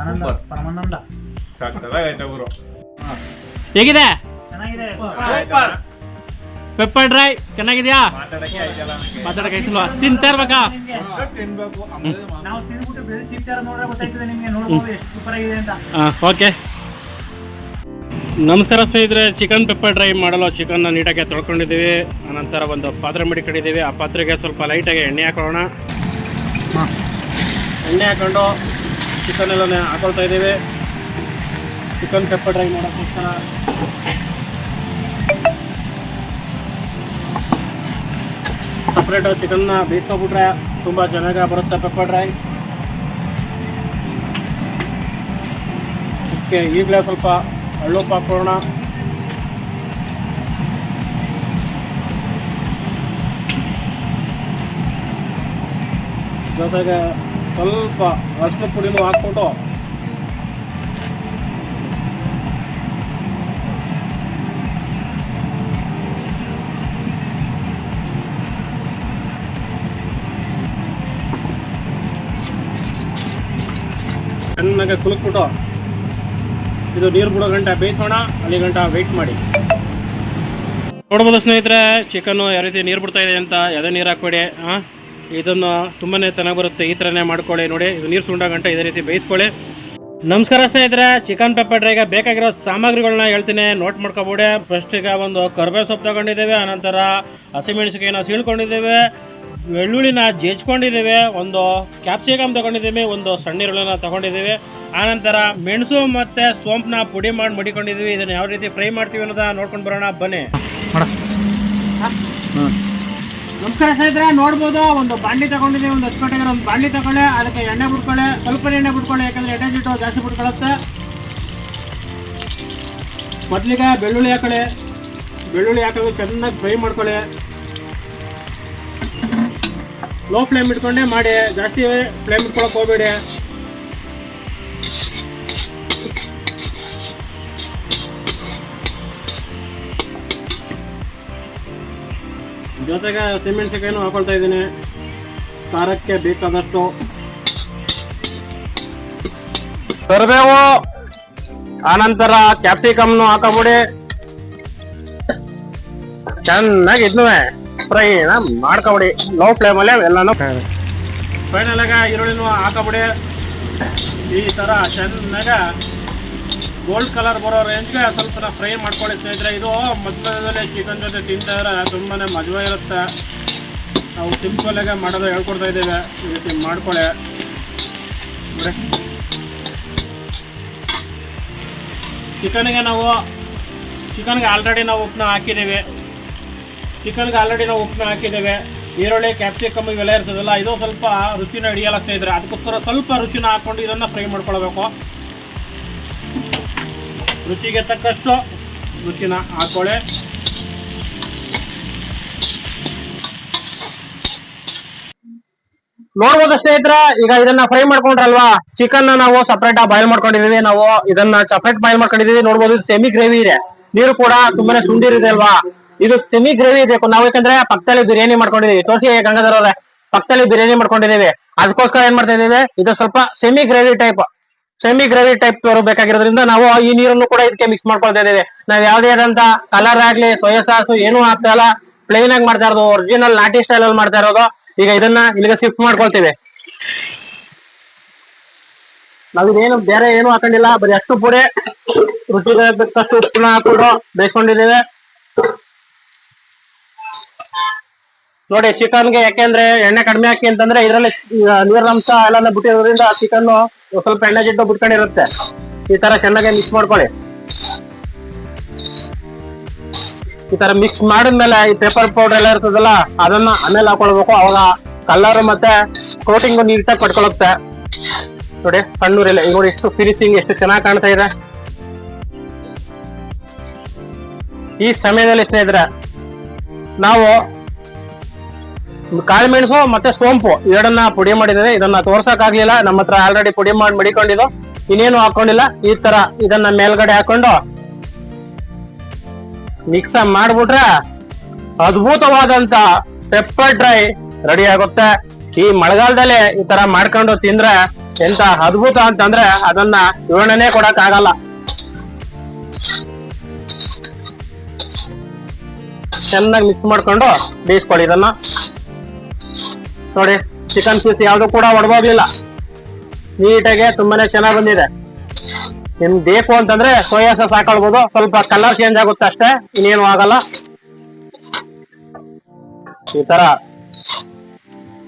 ಆನಂದ. ಪರಮಾನಂದ. ಸಕ್ಕತ್ತಾಗೈತೆ ಹೇಗಿದೆ? ಚೆನ್ನಾಗಿದೆ. Super. Pepper dry ಚೆನ್ನಾಗಿದ್ಯಾ? ಮಾತಾಡಕ್ಕೆ ಐತಲ್ಲ ನನಗೆ ಮಾತಾಡಕ್ಕೆ ಆಯ್ತಿಲ್ವಾ? ತಿಂತಾ ಇರ್ಬೇಕಾ. ನಾವು ತಿಂದ್ಬಿಟ್ಟು ಬೇರೆ ತಿಂತಾರ ನೋಡ್ರೆ ಗೊತ್ತಾಯ್ತದೆ ನಿಮ್ಗೆ. ನೋಡ್ಬೋದು ಎಷ್ಟು ಸೂಪರ್ ಆಗಿದೆ ಅಂತ ಓಕೆ. ನಮಸ್ಕಾರ ಸ್ನೇಹಿತರೆ ಚಿಕನ್ ಪೆಪ್ಪರ್ ಡ್ರೈ ಮಾಡಲು ಚಿಕನ್ನ ನೀಟಾಗಿ ತೊಳ್ಕೊಂಡಿದ್ದೀವಿ. ಆನಂತರ ಒಂದು ಪಾತ್ರೆ ಮಡಿಕೊಂಡಿದ್ದೀವಿ. ಆ ಪಾತ್ರೆಗೆ ಸ್ವಲ್ಪ ಲೈಟಾಗಿ ಎಣ್ಣೆ ಹಾಕೊಳ್ಳೋಣ ಎಣ್ಣೆ ಹಾಕೊಂಡು ಚಿಕನ್ ಎಲ್ಲ ಹಾಕೊಳ್ತಾ ಇದ್ದೀವಿ. ಚಿಕನ್ ಪೆಪ್ಪರ್ ಡ್ರೈ ಮಾಡೋಕ್ಕೋಸ್ಕರ. ಸಪ್ರೇಟಾಗಿ ಚಿಕನ್ನ ಬೇಯಿಸ್ಕೊಬಿಟ್ರೆ ತುಂಬ ಚೆನ್ನಾಗಿ ಬರುತ್ತೆ ಪೆಪ್ಪರ್ ಡ್ರೈ ಈಗಲೇ ಸ್ವಲ್ಪ ಹಳ್ಳುಪ್ಪು ಹಾಕೋಣ ಜೊತೆಗೆ ಸ್ವಲ್ಪ ಅರಿಶಿನ ಪುಡಿನೂ ಹಾಕ್ಬಿಟ್ಟು ಚೆನ್ನಾಗಿ ಕುಲುಕ್ಬಿಟ್ಟು ಇದು ನೀರು ಬಿಡೋ ಗಂಟ ಬೇಯಿಸೋಣ, ಅಲ್ಲಿ ಗಂಟ ವೆಯ್ಟ್ ಮಾಡಿ. ನೋಡ್ಬೋದು ಸ್ನೇಹಿತರೆ ಚಿಕನ್ನು ಯಾವ ರೀತಿ ನೀರು ಬಿಡ್ತಾ ಇದೆ ಅಂತ ಯಾವುದೇ ನೀರು ಹಾಕ್ಬೇಡಿ, ಹಾಂ? ಇದನ್ನು ತುಂಬಾ ಚೆನ್ನಾಗಿ ಬರುತ್ತೆ, ಈ ಥರನೇ ಮಾಡ್ಕೊಳ್ಳಿ, ನೋಡಿ, ಇದು ನೀರು ಸುಂಡ ಗಂಟೆ, ಇದೇ ರೀತಿ ಬೇಯಿಸ್ಕೊಳ್ಳಿ. ನಮಸ್ಕಾರ ಸ್ನೇಹಿತರೆ ಚಿಕನ್ ಪೆಪ್ಪರ್ ಡ್ರೈಗೆ ಬೇಕಾಗಿರೋ ಸಾಮಗ್ರಿಗಳನ್ನ ಹೇಳ್ತೀನಿ ನೋಟ್ ಮಾಡ್ಕೊಬೋಡೆ. ಫಸ್ಟ್ ಈಗ ಒಂದು ಕರ್ಬೇವು ಸೊಪ್ಪು ತಗೊಂಡಿದ್ದೇವೆ ಆನಂತರ ಹಸಿಮೆಣಸಿಕಾಯಿನ ಸೀಳ್ಕೊಂಡಿದ್ದೇವೆ, ಬೆಳ್ಳುಳ್ಳಿನ ಜಜ್ಕೊಂಡಿದ್ದೇವೆ ಒಂದು ಕ್ಯಾಪ್ಸಿಕಮ್ ತಗೊಂಡಿದ್ದೀವಿ, ಒಂದು ಸಣ್ಣ ಈರುಳ್ಳಿನ ತಗೊಂಡಿದ್ದೀವಿ. ಆನಂತರ ಮೆಣಸು ಮತ್ತು ಸೋಂಪನ್ನ ಪುಡಿ ಮಾಡಿ ಮಡಿಕೊಂಡಿದ್ವಿ. ಇದನ್ನು ಯಾವ ರೀತಿ ಫ್ರೈ ಮಾಡ್ತೀವಿ ಅನ್ನೋದ ನೋಡ್ಕೊಂಡು ಬರೋಣ. ಬನ್ನಿ. ನಮಸ್ಕಾರ ಸ್ನೇಹಿತರೆ ನೋಡ್ಬೋದು ಒಂದು ಬಾಂಡಿ ತಗೊಂಡಿದ್ದೀವಿ ಒಂದು ಹತ್ತು ಗಂಟೆಗೆ ಒಂದು ಬಾಂಡಿ ತಗೊಳ್ಳೆ ಅದಕ್ಕೆ ಎಣ್ಣೆ ಬಿಟ್ಕೊಳ್ಳೆ ಸ್ವಲ್ಪ ಎಣ್ಣೆ ಬಿಟ್ಕೊಳ್ಳೆ ಯಾಕಂದ್ರೆ ಎಣ್ಣೆ ಜಿಟ್ಟು ಜಾಸ್ತಿ ಬಿಟ್ಕೊಳ್ಳುತ್ತೆ. ಮೊದಲಿಗೆ ಬೆಳ್ಳುಳ್ಳಿ ಹಾಕೊಳ್ಳಿ. ಬೆಳ್ಳುಳ್ಳಿ ಹಾಕೋದು ಚೆನ್ನಾಗಿ ಫ್ರೈ ಮಾಡ್ಕೊಳ್ಳಿ. ಲೋ ಫ್ಲೇಮ್ ಇಟ್ಕೊಂಡೆ ಮಾಡಿ. ಜಾಸ್ತಿ ಫ್ಲೇಮ್ ಇಟ್ಕೊಳಕ್ಕೆ ಹೋಗ್ಬೇಡಿ. ಜೊತೆಗೆ ಸಿಮೆಂಟ್ಸಿಕಾಯಿನೂ ಹಾಕೊಳ್ತಾ ಇದ್ದೀನಿ. ಖಾರಕ್ಕೆ ಬೇಕಾದಷ್ಟು. ಕರಿಬೇವು ಆನಂತರ ಕ್ಯಾಪ್ಸಿಕಮ್ನು ಹಾಕಬಿಡಿ. ಚೆನ್ನಾಗಿ ಇದ್ನು ಫ್ರೈ ಮಾಡ್ಕೊಬಿಡಿ. ಲೋ ಫ್ಲೇಮಲ್ಲೇ ಎಲ್ಲಾನು. ಫೈನಲ್ ಆಗ ಈರುಳ್ಳಿನೂ ಹಾಕಬಿಡಿ. ಈ ತರ ಚೆನ್ನಾಗ ಗೋಲ್ಡ್ ಕಲರ್ ಬರೋ ರೇಂಜ್ಗೆ ಸ್ವಲ್ಪ ಫ್ರೈ ಮಾಡ್ಕೊಳ್ಳಿ ಸ್ನೇಹಿತರೆ ಇದು ಮಧ್ಯದಲ್ಲಿ ಚಿಕನ್ ಜೊತೆ ತಿಂತಾಯಿದ್ರೆ ತುಂಬಾ ಮಜವ ಇರುತ್ತೆ. ನಾವು ಸಿಂಪಲ್ ಆಗಿ ಮಾಡೋದು ಹೇಳ್ಕೊಡ್ತಾ ಇದ್ದೇವೆ. ಈ ರೀತಿ ಮಾಡ್ಕೊಳ್ಳಿ. ನೋಡಿ ಚಿಕನ್ಗೆ ನಾವು ಚಿಕನ್ಗೆ ಆಲ್ರೆಡಿ ನಾವು ಉಪ್ಪನ್ನ ಹಾಕಿದ್ದೀವಿ. ಚಿಕನ್ಗೆ ಆಲ್ರೆಡಿ ನಾವು ಉಪ್ಪನ್ನ ಹಾಕಿದ್ದೇವೆ. ಈರುಳ್ಳಿ ಕ್ಯಾಪ್ಸಿಕಮ್ ಇವೆಲ್ಲ ಇರ್ತದಲ್ಲ, ಇದು ಸ್ವಲ್ಪ ರುಚಿನ ಹಿಡಿಯಲ್ಲ ಸ್ನೇಹಿತರೆ ಅದಕ್ಕೋಸ್ಕರ ಸ್ವಲ್ಪ ರುಚಿನ ಹಾಕ್ಕೊಂಡು ಇದನ್ನು ಫ್ರೈ ಮಾಡ್ಕೊಳ್ಬೇಕು. ರುಚಿಗೆ ತಕ್ಕಷ್ಟು ರುಚಿನ ಹಾಕೊಳ್ಳೆ. ನೋಡ್ಬೋದು ಸ್ನೇಹಿತರ, ಈಗ ಇದನ್ನ ಫ್ರೈ ಮಾಡ್ಕೊಂಡ್ರಲ್ವಾ? ಚಿಕನ್ ನಾವು ಸಪರೇಟ್ ಬಾಯ್ಲ್ ಮಾಡ್ಕೊಂಡಿದೀವಿ ನಾವು ಇದನ್ನ ಸಪ್ರೇಟ್ ಬಾಯ್ಲ್ ಮಾಡ್ಕೊಂಡಿದೀವಿ ನೋಡ್ಬೋದು ಸೆಮಿ ಗ್ರೇವಿ ಇದೆ. ನೀರು ಕೂಡ ತುಂಬಾನೇ ಸುಂದಿರಿದೆ ಅಲ್ವಾ? ಇದು ಸೆಮಿ ಗ್ರೇವಿ ಇದೆ ನಾವು ಯಾಕಂದ್ರೆ ಪಕ್ಕದಲ್ಲಿ ಬಿರಿಯಾನಿ ಮಾಡ್ಕೊಂಡಿದೀವಿ ತೋರಿಸಿ ಗಂಗಾಧರ್ ಪಕ್ಕದಲ್ಲಿ ಬಿರಿಯಾನಿ ಮಾಡ್ಕೊಂಡಿದೀವಿ ಅದಕ್ಕೋಸ್ಕರ ಏನ್ ಮಾಡ್ತಾ ಇದೀವಿ ಇದು ಸ್ವಲ್ಪ semi gravy type semi gravy type ಬೇಕಾಗಿರೋದ್ರಿಂದ ನಾವು ಈ ನೀರನ್ನು ಕೂಡ ಇದಕ್ಕೆ ಮಿಕ್ಸ್ ಮಾಡ್ಕೊಳ್ತಾ ಇದ್ದೇವೆ. ನಾವ್ ಯಾವ್ದೇ ಆದಂತ ಕಲರ್ ಆಗ್ಲಿ ಸೋಯಾ ಸಾಸ್ ಏನು ಹಾಕ್ತಾ ಇಲ್ಲ. ಪ್ಲೇನ್ ಆಗಿ ಮಾಡ್ತಾ ಇರೋದು ಒರಿಜಿನಲ್ ನಾಟಿ ಸ್ಟೈಲ್ ಅಲ್ಲಿ ಮಾಡ್ತಾ ಇರೋದು. ಈಗ ಇದನ್ನ ಇಲ್ಲಿಗೆ ಶಿಫ್ಟ್ ಮಾಡ್ಕೊಳ್ತೀವಿ. ನಾವಿದೇನು ಬೇರೆ ಏನು ಹಾಕೊಂಡಿಲ್ಲ, ಬರೀ ಅಷ್ಟು ಪುಡಿ. ರುಚಿಗೆ ಬೇಕಷ್ಟು ಉಪ್ಪನ್ನ ಹಾಕೊಂಡು ಬೇಯಿಸ್ಕೊಂಡಿದ್ದೇವೆ. ನೋಡಿ, ಚಿಕನ್ಗೆ ಯಾಕೆಂದ್ರೆ ಎಣ್ಣೆ ಕಡಿಮೆ ಹಾಕಿ ಅಂತಂದ್ರೆ ಇದರಲ್ಲಿ ನೀರಿನಂಶ ಎಲ್ಲ ಬಿಟ್ಟಿರೋದ್ರಿಂದ ಚಿಕನ್ ಸ್ವಲ್ಪ ಎಣ್ಣೆ ಜಿಡ್ಡು ಬಿಟ್ಕೊಂಡಿರುತ್ತೆ. ಈ ತರ ಚೆನ್ನಾಗಿ ಮಿಕ್ಸ್ ಮಾಡ್ಕೊಳ್ಳಿ. ಈ ತರ ಮಿಕ್ಸ್ ಮಾಡಿದ್ಮೇಲೆ ಈ ಪೇಪರ್ ಪೌಡರ್ ಎಲ್ಲ ಇರ್ತದಲ್ಲ, ಅದನ್ನ ಆಮೇಲೆ ಹಾಕೊಳ್ಬೇಕು. ಅವಾಗ ಕಲರ್ ಮತ್ತೆ ಕೋಟಿಂಗ್ ನೀಟಾಗಿ ಪಡ್ಕೊಳುತ್ತೆ. ನೋಡಿ ಸಣ್ಣೂರಿಲ್ಲ ಈಗ ನೋಡಿ, ಎಷ್ಟು ಫಿನಿಶಿಂಗ್ ಎಷ್ಟು ಚೆನ್ನಾಗಿ ಕಾಣ್ತಾ ಇದೆ. ಈ ಸಮಯದಲ್ಲಿ ಸ್ನೇಹಿತರೆ, ನಾವು ಕಾಳುಮೆಣಸು ಮತ್ತೆ ಸೋಂಪು, ಎರಡನ್ನ ಪುಡಿ ಮಾಡಿದರೆ ಇದನ್ನ ತೋರ್ಸಕ್ ಆಗ್ಲಿಲ್ಲ ನಮ್ಮ ಹತ್ರ ಆಲ್ರೆಡಿ ಪುಡಿ ಮಾಡಿ, ಮಡಿಕೊಂಡಿದ್ದು. ಇನ್ನೇನು ಹಾಕೊಂಡಿಲ್ಲ. ಈ ತರ ಇದನ್ನ ಮೇಲ್ಗಡೆ ಹಾಕೊಂಡು ಮಿಕ್ಸ್ ಮಾಡ್ಬಿಟ್ರೆ ಅದ್ಭುತವಾದಂತ ಪೆಪ್ಪರ್ ಡ್ರೈ ರೆಡಿ ಆಗುತ್ತೆ. ಈ ಮಳೆಗಾಲದಲ್ಲಿ ಈ ತರ ಮಾಡ್ಕೊಂಡು ತಿಂದ್ರೆ ಎಂತ ಅದ್ಭುತ ಅಂತಂದ್ರೆ ಅದನ್ನ ವಿವರಣೆನೇ ಕೊಡಕ್ ಆಗಲ್ಲ ಚೆನ್ನಾಗಿ ಮಿಕ್ಸ್ ಮಾಡ್ಕೊಂಡು ಬೇಯಿಸ್ಕೊಳ್ಳಿ ಇದನ್ನ. ನೋಡಿ ಚಿಕನ್ ಪೀಸ್ ಯಾವ್ದು ಕೂಡ ಒಡಬೋಗ್ಲಿಲ್ಲ ನೀಟಾಗಿ ತುಂಬಾನೇ ಚೆನ್ನಾಗಿ ಬಂದಿದೆ. ನಿಮ್ ಬೇಕು ಅಂತಂದ್ರೆ ಸೋಯಾ ಸಾಸ್ ಹಾಕೊಳ್ಬಹುದು ಸ್ವಲ್ಪ ಕಲರ್ ಚೇಂಜ್ ಆಗುತ್ತೆ ಅಷ್ಟೇ, ಇನ್ನೇನು ಆಗಲ್ಲ. ಈ ತರ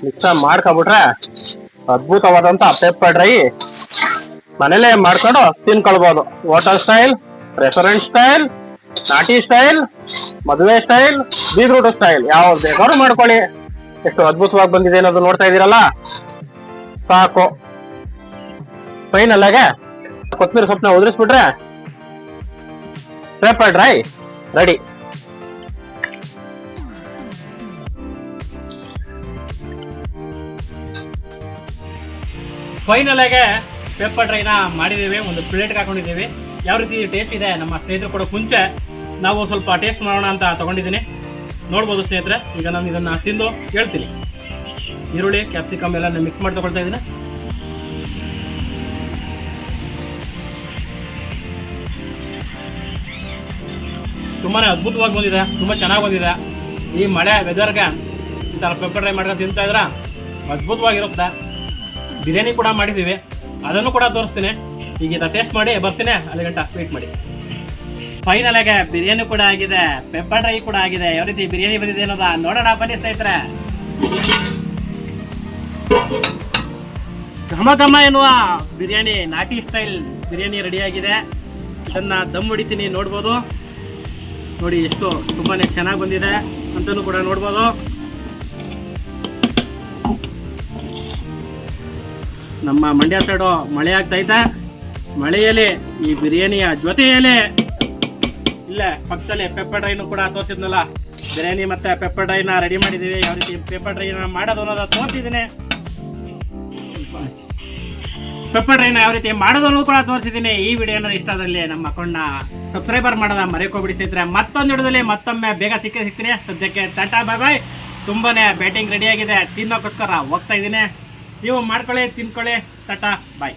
ಮಿಕ್ಸ್ ಮಾಡ್ಕೊಬಿಟ್ರೆ ಅದ್ಭುತವಾದಂತ ಪೆಪ್ಪರ್ ಡ್ರೈ ಮನೇಲೆ ಮಾಡ್ಕೊಂಡು ತಿನ್ಕೊಳ್ಬಹುದು ಹೋಟೆಲ್ ಸ್ಟೈಲ್ ರೆಸ್ಟೋರೆಂಟ್ ಸ್ಟೈಲ್ ನಾಟಿ ಸ್ಟೈಲ್ ಮದುವೆ ಸ್ಟೈಲ್ ಬೀದ್ರೂಟ್ ಸ್ಟೈಲ್ ಯಾವ್ದು ಬೇಕಾದ್ರೂ ಮಾಡ್ಕೊಳ್ಳಿ. ಎಷ್ಟು ಅದ್ಭುತವಾಗಿ ಬಂದಿದೆ ಅನ್ನೋದು ನೋಡ್ತಾ ಇದೀರಲ್ಲ ಸಾಕು. ಫೈನಲ್ ಆಗ ಕೊತ್ತಂಬರಿ ಸೊಪ್ಪನ್ನ ಉದುರಿಸ್ಬಿಟ್ರೆ ಪೇಪರ್ ಡ್ರೈ ರೆಡಿ ಫೈನಲ್ ಆಗಿ ಪೇಪರ್ ಡ್ರೈನ ಮಾಡಿದ್ದೀವಿ, ಒಂದು ಪ್ಲೇಟ್ಗೆ ಹಾಕೊಂಡಿದ್ದೀವಿ. ಯಾವ ರೀತಿ ಟೇಸ್ಟ್ ಇದೆ, ನಮ್ಮ ಸ್ನೇಹಿತರು ಕೂಡ ಮುಂಚೆ ನಾವು ಸ್ವಲ್ಪ ಟೇಸ್ಟ್ ಮಾಡೋಣ ಅಂತ ತಗೊಂಡಿದ್ದೀನಿ. ನೋಡ್ಬೋದು ಸ್ನೇಹಿತರೆ. ಈಗ ನಾನು ಇದನ್ನು ತಿಂದು ಹೇಳ್ತೀನಿ. ಈರುಳ್ಳಿ ಕ್ಯಾಪ್ಸಿಕಮ್ ಎಲ್ಲ ಮಿಕ್ಸ್ ಮಾಡಿ ತಗೊಳ್ತಾ ಇದ್ದೀನಿ. ತುಂಬಾ ಅದ್ಭುತವಾಗಿ ಬಂದಿದೆ. ತುಂಬ ಚೆನ್ನಾಗಿ ಬಂದಿದೆ. ಈ ಮಳೆ ವೆದರ್ಗೆ ಈ ಥರ ಪೆಪ್ಪರ್ ಡ್ರೈ ಮಾಡ್ಕೊಂಡು ತಿಂತಾ ಇದ್ರೆ ಅದ್ಭುತವಾಗಿರುತ್ತೆ. ಬಿರಿಯಾನಿ ಕೂಡ ಮಾಡಿದ್ದೀವಿ. ಅದನ್ನು ಕೂಡ ತೋರಿಸ್ತೀನಿ. ಈಗ ಟೇಸ್ಟ್ ಮಾಡಿ ಬರ್ತೀನಿ. ಅಲ್ಲಿ ಗಂಟ ವೇಟ್ ಮಾಡಿ. ಫೈನಲ್ ಆಗಿ ಬಿರಿಯಾನಿ ಕೂಡ ಆಗಿದೆ ಪೆಪ್ಪರ್ ಡ್ರೈ ಕೂಡ ಆಗಿದೆ. ಯಾವ ರೀತಿ ಬಿರಿಯಾನಿ ಬಂದಿದೆ ಅನ್ನೋದ ನೋಡೋಣ ಬನ್ನಿ ಸ್ನೇಹಿತರೆ. ಘಮ ಘಮ ಎನ್ನುವ ಬಿರಿಯಾನಿ, ನಾಟಿ ಸ್ಟೈಲ್ ಬಿರಿಯಾನಿ ರೆಡಿಯಾಗಿದೆ ಇದನ್ನ ದಮ್ ಹೊಡಿತೀನಿ, ನೋಡ್ಬೋದು. ನೋಡಿ, ಎಷ್ಟು ತುಂಬಾನೇ ಚೆನ್ನಾಗಿ ಬಂದಿದೆ ಅಂತಲೂ ಕೂಡ ನೋಡ್ಬೋದು. ನಮ್ಮ ಮಂಡ್ಯ ಸೈಡು ಮಳೆ ಆಗ್ತೈತೆ ಮಳೆಯಲ್ಲಿ ಈ ಬಿರಿಯಾನಿಯ ಜೊತೆಯಲ್ಲಿ ಇಲ್ಲೇ ಪಕ್ಕದಲ್ಲಿ ಪೆಪ್ಪರ್ ಡ್ರೈನು ಕೂಡ ತೋರಿಸಿದ್ನಲ್ಲ? ಬಿರಿಯಾನಿ ಮತ್ತೆ ಪೆಪ್ಪರ್ ಡ್ರೈನ ರೆಡಿ ಮಾಡಿದ್ದೀವಿ. ಯಾವ ರೀತಿ ಪೆಪ್ಪರ್ ಡ್ರೈನ ಮಾಡೋದು ಅನ್ನೋದು ತೋರಿಸಿದ್ದೀನಿ. ಪೆಪ್ಪರ್ ಡ್ರೈನ ಯಾವ ರೀತಿ ಮಾಡೋದು ಅನ್ನೋದು ಕೂಡ ತೋರಿಸಿದ್ದೀನಿ. ಈ ವಿಡಿಯೋನ ಇಷ್ಟದಲ್ಲಿ ನಮ್ಮ ಅಕೌಂಟ್ನ ಸಬ್ಸ್ಕ್ರೈಬರ್ ಮಾಡೋದ ಮರೆಕೋಬಿಡಿ ಮತ್ತೊಂದು ವಿಡಿಯೋದಲ್ಲಿ ಮತ್ತೊಮ್ಮೆ ಬೇಗ ಸಿಕ್ಕೇ ಸಿಗ್ತೀನಿ. ಸದ್ಯಕ್ಕೆ ಟಾಟಾ ಬಾಯ್ ಬಾಯ್ ತುಂಬಾ ಬ್ಯಾಟಿಂಗ್ ರೆಡಿಯಾಗಿದೆ ತಿನ್ನೋಕ್ಕೋಸ್ಕರ ಹೋಗ್ತಾ ಇದ್ದೀನಿ. ನೀವು ಮಾಡ್ಕೊಳ್ಳಿ, ತಿನ್ಕೊಳ್ಳಿ. ಟಾಟಾ ಬಾಯ್